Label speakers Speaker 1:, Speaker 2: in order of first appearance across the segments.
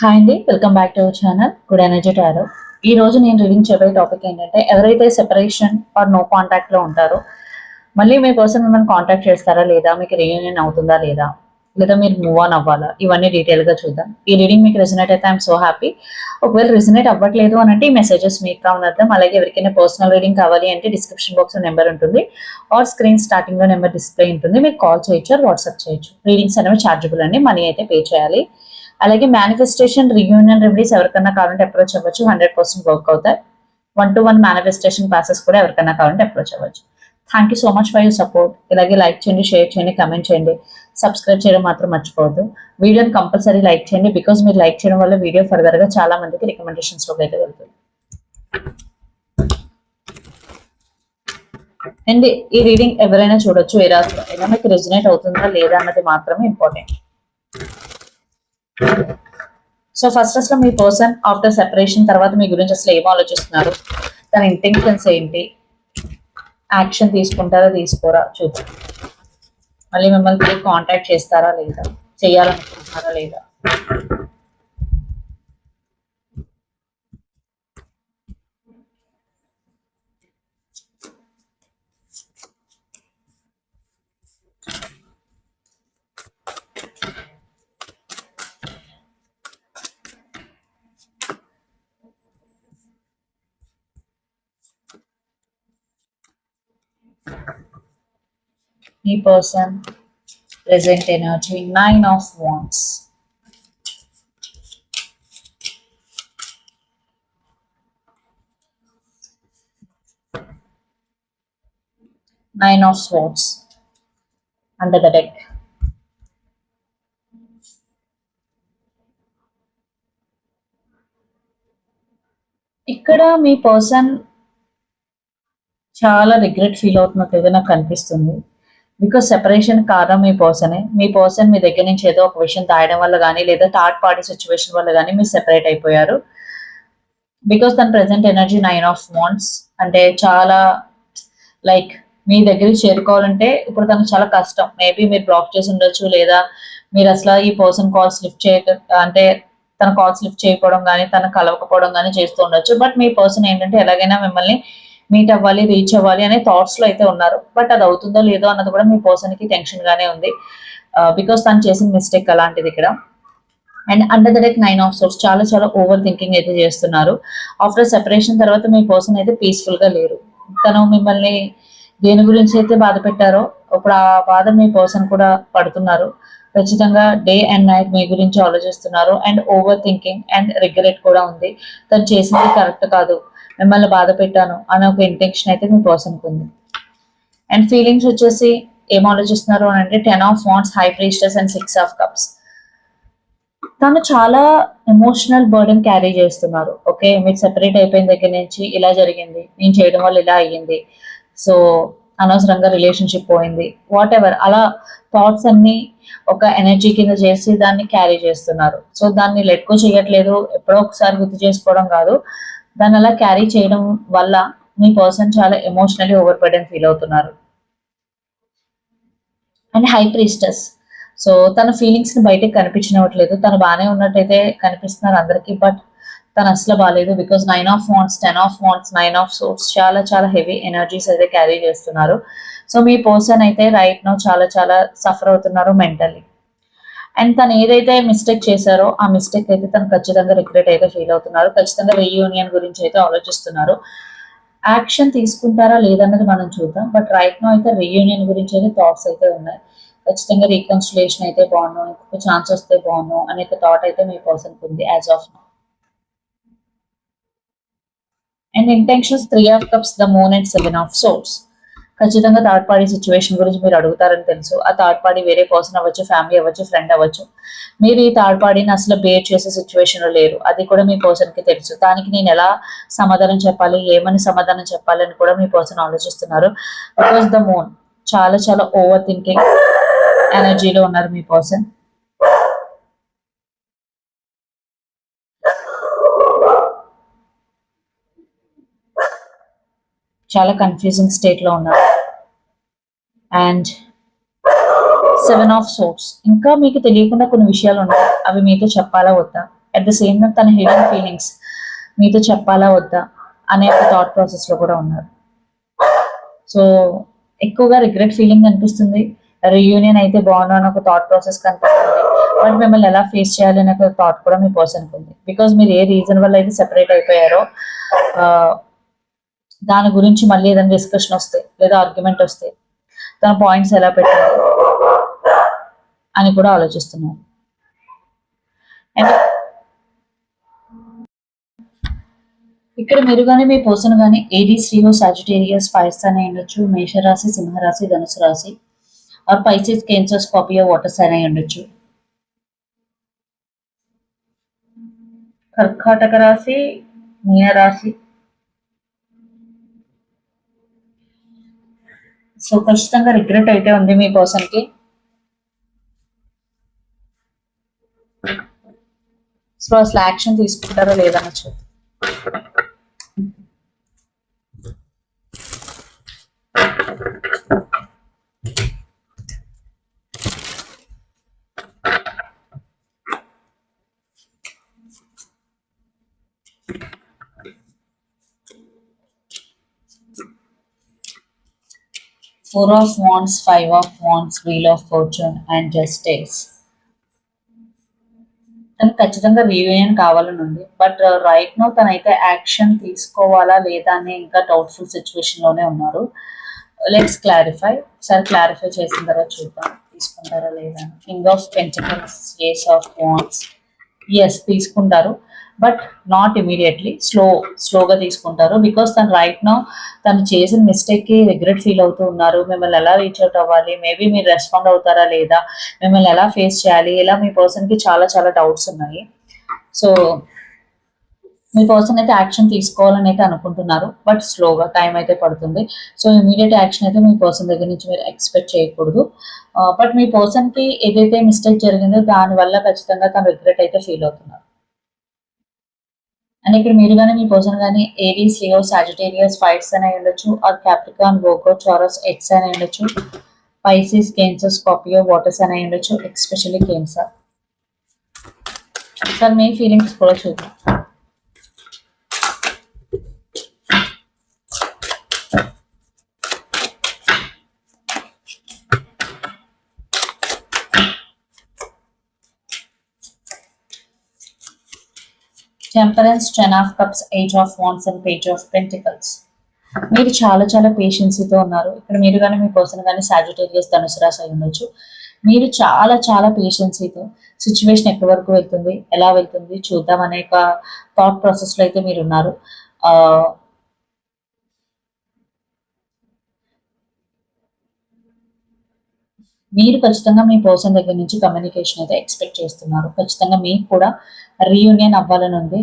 Speaker 1: Hi అండి welcome back to our channel good energy tarot ఈ రోజు నేను రీడింగ్ చెప్పే టాపిక్ ఏంటంటే ఎవరైతే సెపరేషన్ ఆర్ నో కాంటాక్ట్లో ఉంటారో మళ్ళీ మీ పర్సన్ మిమ్మల్ని కాంటాక్ట్ చేస్తారా లేదా? మీకు రీయూనియన్ అవుతుందా లేదా? లేదా మీరు మూవ్ ఆన్ అవ్వాలా? ఇవన్నీ డీటెయిల్గా చూద్దాం. ఈ రీడింగ్ మీకు రెసినేట్ అయితే ఐఎమ్ సో హ్యాపీ ఒకవేళ రెసినేట్ అవ్వట్లేదు అని అంటే ఈ మెసేజెస్ మీకు కావాలర్థం అలాగే ఎవరికైనా పర్సనల్ రీడింగ్ కావాలి అంటే డిస్క్రిప్షన్ బాక్స్ నెంబర్ ఉంటుంది. ఆర్ స్క్రీన్ స్టార్టింగ్లో నెంబర్ డిస్ప్లే ఉంటుంది. మీకు కాల్ చేయొచ్చు వాట్సాప్ చేయొచ్చు. రీడింగ్స్ అనేవి చార్జబుల్ అండి. మనీ అయితే పే చేయాలి. అలాగే మేనిఫెస్టేషన్ రియూనియన్ రెమెడీస్ ఎవరికైనా కావాలంటే అప్రోచ్ అవ్వచ్చు. హండ్రెడ్ పర్సెంట్ వర్క్ అవుతాయి. One to one manifestation classes కూడా ఎవరికైనా కావాలంటే అప్రోచ్ అవ్వచ్చు. Thank you so much for you support ఇలాగే లైక్ చేయండి షేర్ చేయండి కమెంట్ చేయండి. సబ్స్క్రైబ్ చేయడం మాత్రం మర్చిపోవద్దు. వీడియోని కంపల్సరీ లైక్ చేయండి బికాస్ మీరు లైక్ చేయడం వల్ల వీడియో ఫర్దర్గా చాలా మందికి రికమెండేషన్స్లోకి అయితే వెళ్తుంది. అండ్ ఈ రీడింగ్ ఎవరైనా చూడొచ్చు ఏ రాత్రి అయినా మీకు రెజినేట్ అవుతుందా లేదా అన్నది మాత్రమే ఇంపార్టెంట్ సో ఫస్ట్ అసలు మీ పర్సన్ ఆఫ్టర్ సెపరేషన్ తర్వాత మీ గురించి అసలు ఏం ఆలోచిస్తున్నారు? తన ఇంటెన్షన్స్ ఏంటి? యాక్షన్ తీసుకుంటారా తీసుకోరా? చూద్దాం. మళ్ళీ మిమ్మల్ని కాంటాక్ట్ చేస్తారా లేదా? చేయాలనుకుంటున్నారా లేదా? మీ person present energy nine of wands nine of swords under the deck. ఇక్కడ మీ పర్సన్ చాలా రిగ్రెట్ ఫీల్ అవుతున్నట్టు ఏదైనా కనిపిస్తుంది. బికాస్ సెపరేషన్ కారణం మీ పర్సనే మీ పర్సన్ మీ దగ్గర నుంచి ఏదో ఒక విషయం దాయడం వల్ల కానీ లేదా థర్డ్ పార్టీ సిచ్యువేషన్ వల్ల కానీ మీరు సెపరేట్ అయిపోయారు. బికాస్ తన present energy nine of wands అంటే చాలా లైక్ మీ దగ్గరికి చేరుకోవాలంటే ఇప్పుడు తనకు చాలా కష్టం. మేబీ మీరు బ్లాక్ చేసి ఉండొచ్చు లేదా మీరు అసలు ఈ పర్సన్ కాల్స్ లిఫ్ట్ చేయక అంటే తన కాల్స్ లిఫ్ట్ చేయకపోవడం కానీ తన కలవకపోవడం కానీ చేస్తూ ఉండొచ్చు. బట్ మీ పర్సన్ ఏంటంటే ఎలాగైనా మిమ్మల్ని మీట్ అవ్వాలి రీచ్ అవ్వాలి అనే థాట్స్లో అయితే ఉన్నారు. బట్ అది అవుతుందో లేదో అన్నది కూడా మీ పర్సన్కి టెన్షన్ గానే ఉంది. Uh, బికాస్ తను చేసిన మిస్టేక్ అలాంటిది ఇక్కడ. And under the deck nine of swords చాలా చాలా ఓవర్ థింకింగ్ అయితే చేస్తున్నారు. ఆఫ్టర్ సెపరేషన్ తర్వాత మీ పర్సన్ అయితే పీస్ఫుల్గా లేరు. తను మిమ్మల్ని దేని గురించి అయితే బాధ పెట్టారో ఇప్పుడు ఆ బాధ మీ పర్సన్ కూడా పడుతున్నారు. ఖచ్చితంగా డే అండ్ నైట్ మీ గురించి ఆలోచిస్తున్నారు. And over thinking and regret కూడా ఉంది. తను చేసింది కరెక్ట్ కాదు. మిమ్మల్ని బాధ పెట్టాను అనే ఒక ఇంటెన్షన్ అయితే మీ పర్సన్కి ఉంది అండ్ ఫీలింగ్స్ వచ్చేసి ఏం ఆలోచిస్తున్నారు అని అంటే ten of wands high priestess and six of cups తను చాలా ఎమోషనల్ బర్డెన్ క్యారీ చేస్తున్నారు. ఓకే మీరు సెపరేట్ అయిపోయిన దగ్గర నుంచి ఇలా జరిగింది. నేను చేయడం వల్ల ఇలా అయ్యింది. సో అనవసరంగా రిలేషన్షిప్ పోయింది. వాట్ ఎవర్ అలా థాట్స్ అన్ని ఒక ఎనర్జీ కింద చేసి దాన్ని క్యారీ చేస్తున్నారు. సో దాన్ని లెట్కో చేయట్లేదు. ఎప్పుడో ఒకసారి గుర్తు చేసుకోవడం కాదు. దాన్ని అలా క్యారీ చేయడం వల్ల మీ పర్సన్ చాలా ఎమోషనలీ ఓవర్ బర్డెన్ ఫీల్ అవుతున్నారు. అండ్ హై ప్రీస్టస్ సో తన ఫీలింగ్స్ని బయటకు కనిపించినట్లేదు తను బాగానే ఉన్నట్టయితే కనిపిస్తున్నారు అందరికీ. బట్ తను అసలు బాగాలేదు because nine of wands ten of wands nine of swords చాలా చాలా హెవీ ఎనర్జీస్ అయితే క్యారీ చేస్తున్నారు. సో మీ పర్సన్ అయితే రైట్ నో చాలా చాలా సఫర్ అవుతున్నారు మెంటల్లీ అండ్ తను ఏదైతే మిస్టేక్ చేశారో ఆ మిస్టేక్ అయితే తను ఖచ్చితంగా రిగ్రెట్ అయితే ఫీల్ అవుతున్నారు. ఖచ్చితంగా రీయూనియన్ గురించి అయితే ఆలోచిస్తున్నారు. యాక్షన్ తీసుకుంటారా లేదన్నది మనం చూద్దాం. బట్ రైట్ నో అయితే రీయూనియన్ గురించి అయితే థాట్స్ అయితే ఉన్నాయి. ఖచ్చితంగా రీకన్సిలేషన్ అయితే బాగున్నాం ఇంకొక ఛాన్స్ వస్తే బాగున్నాం అనే థాట్ అయితే మీ పర్సన్ ఉంది as of no and intentions three of cups the moon and seven of swords ఖచ్చితంగా థర్డ్ పార్టీ సిచ్యువేషన్ గురించి మీరు అడుగుతారని తెలుసు. ఆ థర్డ్ పార్టీ వేరే పర్సన్ అవ్వచ్చు ఫ్యామిలీ అవ్వచ్చు ఫ్రెండ్ అవ్వచ్చు. మీరు ఈ థర్డ్ పార్టీని అసలు బేర్ చేసే సిచ్యువేషన్లో లేరు. అది కూడా మీ పర్సన్కి తెలుసు. దానికి నేను ఎలా సమాధానం చెప్పాలి ఏమని సమాధానం చెప్పాలి అని కూడా మీ పర్సన్ ఆలోచిస్తున్నారు. బికాస్ ద మూన్ చాలా చాలా ఓవర్ థింకింగ్ ఎనర్జీలో ఉన్నారు మీ పర్సన్ చాలా కన్ఫ్యూజింగ్ స్టేట్లో ఉన్నారు. అండ్ సెవెన్ ఆఫ్ సోర్స్ ఇంకా మీకు తెలియకుండా కొన్ని విషయాలు ఉన్నాయి అవి మీతో చెప్పాలా వద్దా? అట్ ద సేమ్ టైం తన హిడెన్ ఫీలింగ్స్ మీతో చెప్పాలా వద్దా? అనే ఒక థాట్ ప్రాసెస్లో కూడా ఉన్నారు. సో ఎక్కువగా రిగ్రెట్ ఫీలింగ్ అనిపిస్తుంది. రీయూనియన్ అయితే బాగున్నా అని ఒక థాట్ ప్రాసెస్ కనిపిస్తుంది. బట్ మిమ్మల్ని ఎలా ఫేస్ చేయాలి అనే ఒక థాట్ కూడా మీ పర్సన్ ఉంది. బికాజ్ మీరు ఏ రీజన్ వల్ల అయితే సెపరేట్ అయిపోయారో దాని గురించి మళ్ళీ ఏదైనా డిస్కషన్ వస్తే లేదా ఆర్గ్యుమెంట్ వస్తే తన పాయింట్స్ ఎలా పెట్టాలి అని కూడా ఆలోచిస్తున్నారు అండ్ ఇక్కడ మీరు కానీ మీ పర్సన్ కానీ ఏడి శ్రీహో సాజిటేరియస్ ఫైర్స్ అని ఉండొచ్చు. మేషరాశి సింహరాశి ధనుసు రాశి or Pisces Cancer Scorpio water sign అయి ఉండొచ్చు. కర్కాటక రాశి మీనరాశి సో ఖచ్చితంగా రిగ్రెట్ అయితే ఉంది మీ పర్సన్కి సో అసలు యాక్షన్ తీసుకుంటారో లేదని చూద్దాం Four of Wands, Five of Wands, Wheel of Fortune, and Justice. తనకు ఖచ్చితంగా రీయూనియన్ కావాలని ఉంది బట్ రైట్ నో తనైతే యాక్షన్ తీసుకోవాలా లేదా అని ఇంకా డౌట్ఫుల్ సిచ్యువేషన్లోనే ఉన్నారు. లెట్స్ క్లారిఫై సార్ క్లారిఫై చేసిన తర్వాత చూద్దాం. తీసుకుంటారా లేదా? King of pentacles ace of wands yes తీసుకుంటారు. But not immediately. స్లో స్లోగా తీసుకుంటారు. బికాస్ తను రైట్ నా తను చేసిన మిస్టేక్కి రిగ్రెట్ ఫీల్ అవుతూ ఉన్నారు. మిమ్మల్ని ఎలా రీచ్ అవుట్ అవ్వాలి? మేబీ మీరు రెస్పాండ్ అవుతారా లేదా? మిమ్మల్ని ఎలా ఫేస్ చేయాలి? ఇలా మీ పర్సన్కి చాలా చాలా డౌట్స్ ఉన్నాయి. సో మీ పర్సన్ అయితే యాక్షన్ తీసుకోవాలని అయితే అనుకుంటున్నారు. బట్ స్లోగా టైం అయితే పడుతుంది. సో ఇమీడియట్ యాక్షన్ అయితే మీ పర్సన్ దగ్గర నుంచి మీరు ఎక్స్పెక్ట్ చేయకూడదు. Uh, బట్ మీ పర్సన్కి ఏదైతే మిస్టేక్ జరిగిందో దానివల్ల ఖచ్చితంగా తను రిగ్రెట్ అయితే ఫీల్ అవుతున్నారు. అండ్ ఇక్కడ మీరు కానీ మీ పర్సన్ కానీ ఏరీస్ లియో సాజిటేరియస్ ఫైట్స్ అని ఉండొచ్చు. ఆర్ క్యాప్రికాన్ వోకో చారస్ ఎక్స్ అని ఉండొచ్చు. పైసిస్ కేన్సర్ స్కాపియో వాటర్స్ అని ఉండొచ్చు ఎక్స్పెషల్లీ కేన్సర్. సార్ మీ ఫీలింగ్స్ కూడా చూద్దాం. Temperance ten of cups ace of wands and page of pentacles మీరు చాలా చాలా పేషెన్సీతో ఉన్నారు. ఇక్కడ మీరు కానీ మీ పర్సన్ కానీ సాజిటేరియస్ ధనుసు రాశి అయి ఉండొచ్చు. మీరు చాలా చాలా పేషెన్సీతో సిచ్యువేషన్ ఎక్కడి వరకు వెళ్తుంది ఎలా వెళ్తుంది చూద్దాం అనే ఒక థాట్ ప్రాసెస్లో అయితే మీరు ఉన్నారు ఆ మీరు ఖచ్చితంగా మీ పర్సన్ దగ్గర నుంచి కమ్యూనికేషన్ అయితే ఎక్స్పెక్ట్ చేస్తున్నారు. ఖచ్చితంగా మీకు కూడా రీయూనియన్ అవ్వాలని ఉంది.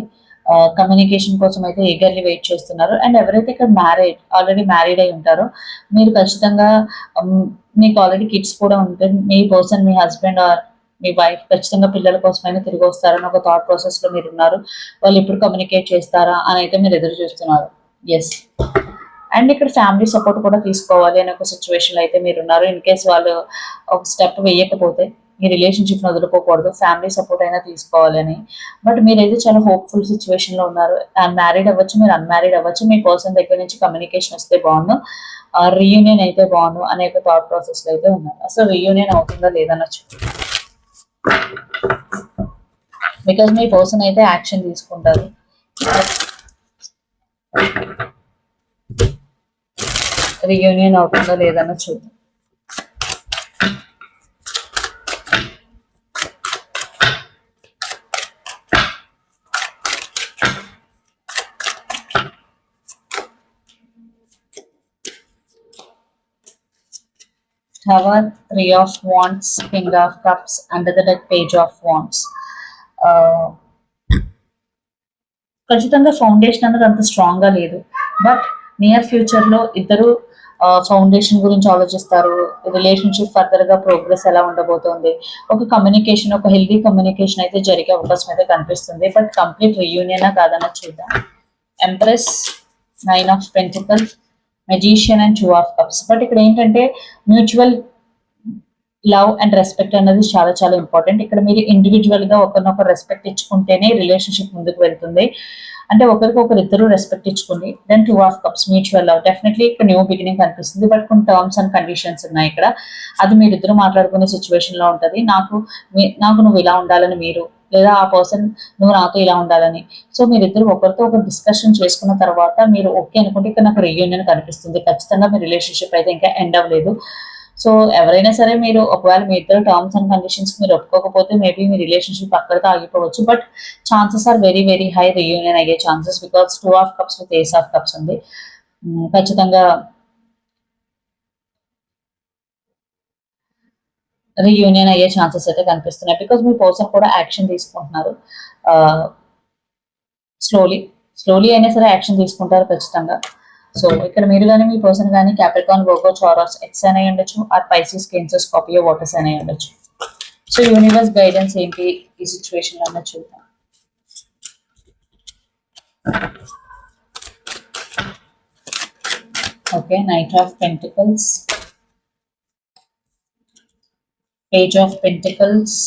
Speaker 1: కమ్యూనికేషన్ కోసం అయితే ఈగర్లీ వెయిట్ చేస్తున్నారు. అండ్ ఎవరైతే ఇక్కడ మ్యారేడ్ ఆల్రెడీ మ్యారీడ్ అయి ఉంటారో మీరు ఖచ్చితంగా మీకు ఆల్రెడీ కిడ్స్ కూడా ఉంటే మీ పర్సన్ మీ హస్బెండ్ ఆర్ మీ వైఫ్ ఖచ్చితంగా పిల్లల కోసమైనా తిరిగి వస్తారని ఒక థాట్ ప్రాసెస్లో మీరు ఉన్నారు. వాళ్ళు ఎప్పుడు కమ్యూనికేట్ చేస్తారా అని అయితే మీరు ఎదురు చూస్తున్నారు. ఎస్ అండ్ ఇక్కడ ఫ్యామిలీ సపోర్ట్ కూడా తీసుకోవాలి అనే ఒక సిచ్యువేషన్లో అయితే మీరు ఉన్నారు ఇన్ కేస్ వాళ్ళు ఒక స్టెప్ వేయకపోతే మీ రిలేషన్షిప్ వదులుకోకూడదు. ఫ్యామిలీ సపోర్ట్ అయినా తీసుకోవాలని. బట్ మీరైతే చాలా హోప్ఫుల్ సిచ్యువేషన్లో ఉన్నారు. ఉన్నారు మ్యారీడ్ అవ్వచ్చు మీరు అన్మ్యారీడ్ అవ్వచ్చు మీ పర్సన్ దగ్గర నుంచి కమ్యూనికేషన్ వస్తే బాగుండు. రీయూనియన్ అయితే బాగుండు అనే ఒక థాట్ ప్రాసెస్లో అయితే ఉన్నారు. అసలు రీయూనియన్ అవుతుందా లేదనొచ్చు బికాజ్ మీ పర్సన్ అయితే యాక్షన్ తీసుకుంటారు. రీయూనియన్ అవుతుందో లేదన్నా చూద్దాం Tower, Three of Wands, King of Cups, under the deck, Page of Wands. ఖచ్చితంగా ఫౌండేషన్ అనేది అంత స్ట్రాంగ్గా లేదు బట్ నియర్ ఫ్యూచర్లో ఇద్దరు ఫౌండేషన్ గురించి ఆలోచిస్తారు. రిలేషన్షిప్ ఫర్దర్గా ప్రోగ్రెస్ ఎలా ఉండబోతోంది? ఒక కమ్యూనికేషన్ ఒక హెల్దీ కమ్యూనికేషన్ అయితే జరిగే అవకాశం అయితే కనిపిస్తుంది. బట్ కంప్లీట్ రియూనియన్ కాదన్న చూద్దాం. Empress nine of pentacle magician and two of cups but ఇక్కడ ఏంటంటే మ్యూచువల్ లవ్ అండ్ రెస్పెక్ట్ అనేది చాలా చాలా ఇంపార్టెంట్ ఇక్కడ మీరు ఇండివిజువల్గా ఒకరినొకరు రెస్పెక్ట్ ఇచ్చుకుంటేనే రిలేషన్షిప్ ముందుకు వెళ్తుంది. అంటే ఒకరికొకరు ఇద్దరు respect ఇచ్చుకుని then two of cups mutual love definitely ఇక్కడ న్యూ బిగినింగ్ కనిపిస్తుంది. బట్ కొన్ని టర్మ్స్ అండ్ కండిషన్స్ ఉన్నాయి ఇక్కడ. అది మీరిద్దరు మాట్లాడుకునే సిచ్యువేషన్లో ఉంటుంది. నాకు నాకు నువ్వు ఇలా ఉండాలని మీరు లేదా ఆ పర్సన్ నువ్వు నాతో ఇలా ఉండాలని. సో మీరిద్దరు ఒకరితో ఒకరు డిస్కషన్ చేసుకున్న తర్వాత మీరు ఓకే అనుకుంటే ఇక్కడ నాకు రీయూనియన్ కనిపిస్తుంది. ఖచ్చితంగా మీ రిలేషన్షిప్ అయితే ఇంకా ఎండ్ అవ్వలేదు. సో ఎవరైనా సరే మీరు ఒకవేళ మీ ఇద్దరు టర్మ్స్ అండ్ కండిషన్స్ మీరు ఒప్పుకోకపోతే మేబీ మీ రిలేషన్షిప్ అక్కడితో ఆగిపోవచ్చు. But chances are very very high reunion అయ్యే chances because two of cups with ace of cups ఉంది. ఖచ్చితంగా రీయూనియన్ అయ్యే ఛాన్సెస్ అయితే కనిపిస్తున్నాయి. బికాస్ మీ పర్సన్ కూడా యాక్షన్ తీసుకుంటున్నారు. స్లోలీ స్లోలీ అయినా సరే యాక్షన్ తీసుకుంటారు ఖచ్చితంగా. సో ఇక్కడ మీరు కానీ మీ పర్సన్ కానీ క్యాపిటల్ గోగో చారస్ ఎక్స్ అని ఉండొచ్చు or Pisces cancers Scorpio waters అని ఉండొచ్చు. సో యూనివర్స్ గైడెన్స్ ఏంటి? ఈ సిచ్యువేషన్ అన్న చూద్దాం. Okay knight of pentacles page of pentacles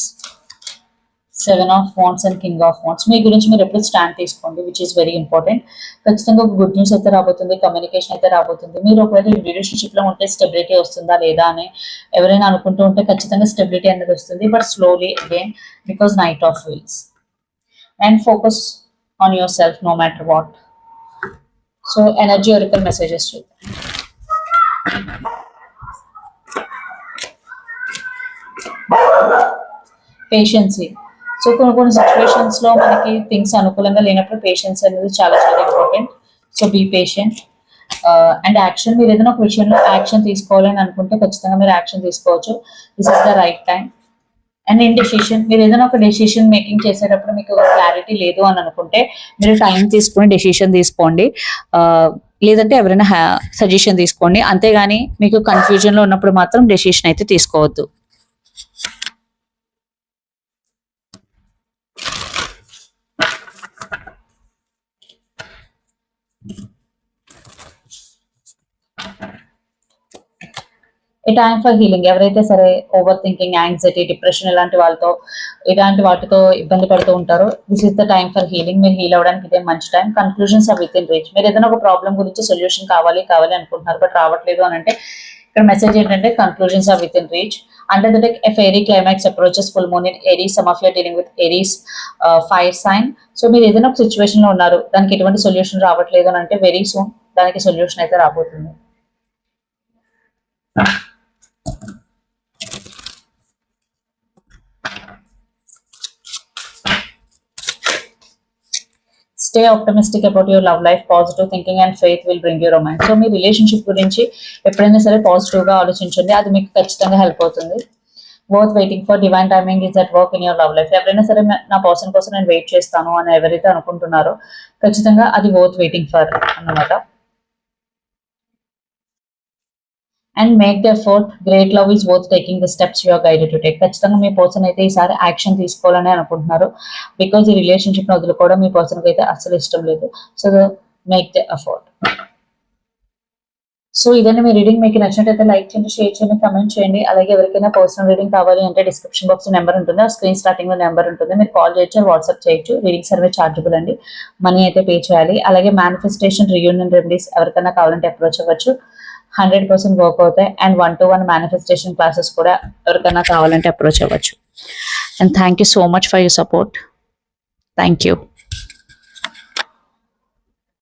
Speaker 1: seven of wands and king of wands. మీ గురించి మీరు ఎప్పుడు స్టాండ్ తీసుకోండి విచ్ ఈస్ వెరీ ఇంపార్టెంట్ ఖచ్చితంగా ఒక గుడ్ న్యూస్ అయితే రాబోతుంది కమ్యూనికేషన్ అయితే రాబోతుంది. మీరు ఒకవేళ రిలేషన్షిప్లో ఉంటే స్టెబిలిటీ వస్తుందా లేదా అని ఎవరైనా అనుకుంటూ ఉంటే ఖచ్చితంగా స్టెబిలిటీ అనేది వస్తుంది. But slowly again because knight of wheels and focus on yourself no matter what so energy oracle messages చూద్దాం పేషెన్సీ సో కొన్ని కొన్ని సిచ్యువేషన్స్లో మనకి థింగ్స్ అనుకూలంగా లేనప్పుడు పేషెన్స్ అనేది చాలా చాలా important so be patient and action మీరు ఏదైనా ఒక విషయంలో యాక్షన్ తీసుకోవాలని అనుకుంటే ఖచ్చితంగా మీరు యాక్షన్ తీసుకోవచ్చు. This is the right time and in decision మీరు ఏదైనా ఒక డెసిషన్ మేకింగ్ చేసేటప్పుడు మీకు క్లారిటీ లేదు అని అనుకుంటే మీరు టైం తీసుకొని డెసిషన్ తీసుకోండి. Uh, లేదంటే ఎవరైనా uh, సజెషన్ తీసుకోండి. అంతేగాని మీకు కన్ఫ్యూజన్లో ఉన్నప్పుడు మాత్రం డెసిషన్ అయితే తీసుకోవద్దు. ఈ టైం ఫర్ హీలింగ్ ఎవరైతే సరే ఓవర్ థింకింగ్ యాంగ్జైటీ డిప్రెషన్ ఇలాంటి వాళ్ళతో ఇలాంటి వాటితో ఇబ్బంది పడుతూ ఉంటారో this is the time for healing మీరు హీల్ అవ్వడానికి ఇదే మంచి time conclusions are within reach మీరు ఏదైనా ఒక ప్రాబ్లం గురించి సొల్యూషన్ కావాలి కావాలి అనుకుంటున్నారు బట్ రావట్లేదు అని అంటే ఇక్కడ మెసేజ్ ఏంటంటే conclusions are within reach under the deck a climax approaches full moon in Aries some of dealing with Aries fire sign so మీరు ఏదైనా ఒక సిచ్యువేషన్లో ఉన్నారు దానికి ఎటువంటి సొల్యూషన్ రావట్లేదు అని అంటే వెరీ సూన్ దానికి సొల్యూషన్ అయితే రాబోతుంది. Ah. Stay optimistic about your love life positive thinking and faith will bring you romance so me relationship గురించి ఎప్పుడైనా సరే పాజిటివ్గా ఆలోచించండి. అది మీకు ఖచ్చితంగా హెల్ప్ అవుతుంది. Worth waiting for divine timing is at work in your love life ఎవరైనా సరే నా పర్సన్ కోసం నేను వెయిట్ చేస్తాను అని ఎవరైతే అనుకుంటున్నారో ఖచ్చితంగా అది వర్త్ వెయిటింగ్ ఫర్ అన్నమాట. And make the effort great love is worth taking the steps you're guided to take ఖచ్చితంగా మీ పర్సన్ అయితే ఈసారి యాక్షన్ తీసుకోవాలని అనుకుంటున్నారు. బికాజ్ ఈ రిలేషన్షిప్ని వదులుకోవడం మీ పర్సన్ అయితే అస్సలు ఇష్టం లేదు. So make the effort so ఇదండి మీ రీడింగ్ మీకు నచ్చినట్టయితే లైక్ చేయండి షేర్ చేయండి కమెంట్ చేయండి. అలాగే ఎవరికైనా పర్సనల్ రీడింగ్ కావాలి అంటే డిస్క్రిప్షన్ బాక్స్ నెంబర్ ఉంటుంది. ఆ స్క్రీన్ స్టార్టింగ్లో నెంబర్ ఉంటుంది. మీరు కాల్ చేయొచ్చు వాట్సాప్ చేయొచ్చు. రీడింగ్ సర్వే చార్జబుల్ అండి. మనీ అయితే పే చేయాలి. అలాగే మేనిఫెస్టేషన్ రియూనియన్ రెమెడీస్ ఎవరికైనా కావాలంటే అప్రోచ్ అవ్వచ్చు. హండ్రెడ్ పర్సెంట్ వర్క్ అవుతాయి. And one to one manifestation classes కూడా ఎవరికైనా కావాలంటే అప్రోచ్ అవ్వచ్చు. And thank you so much for your support thank you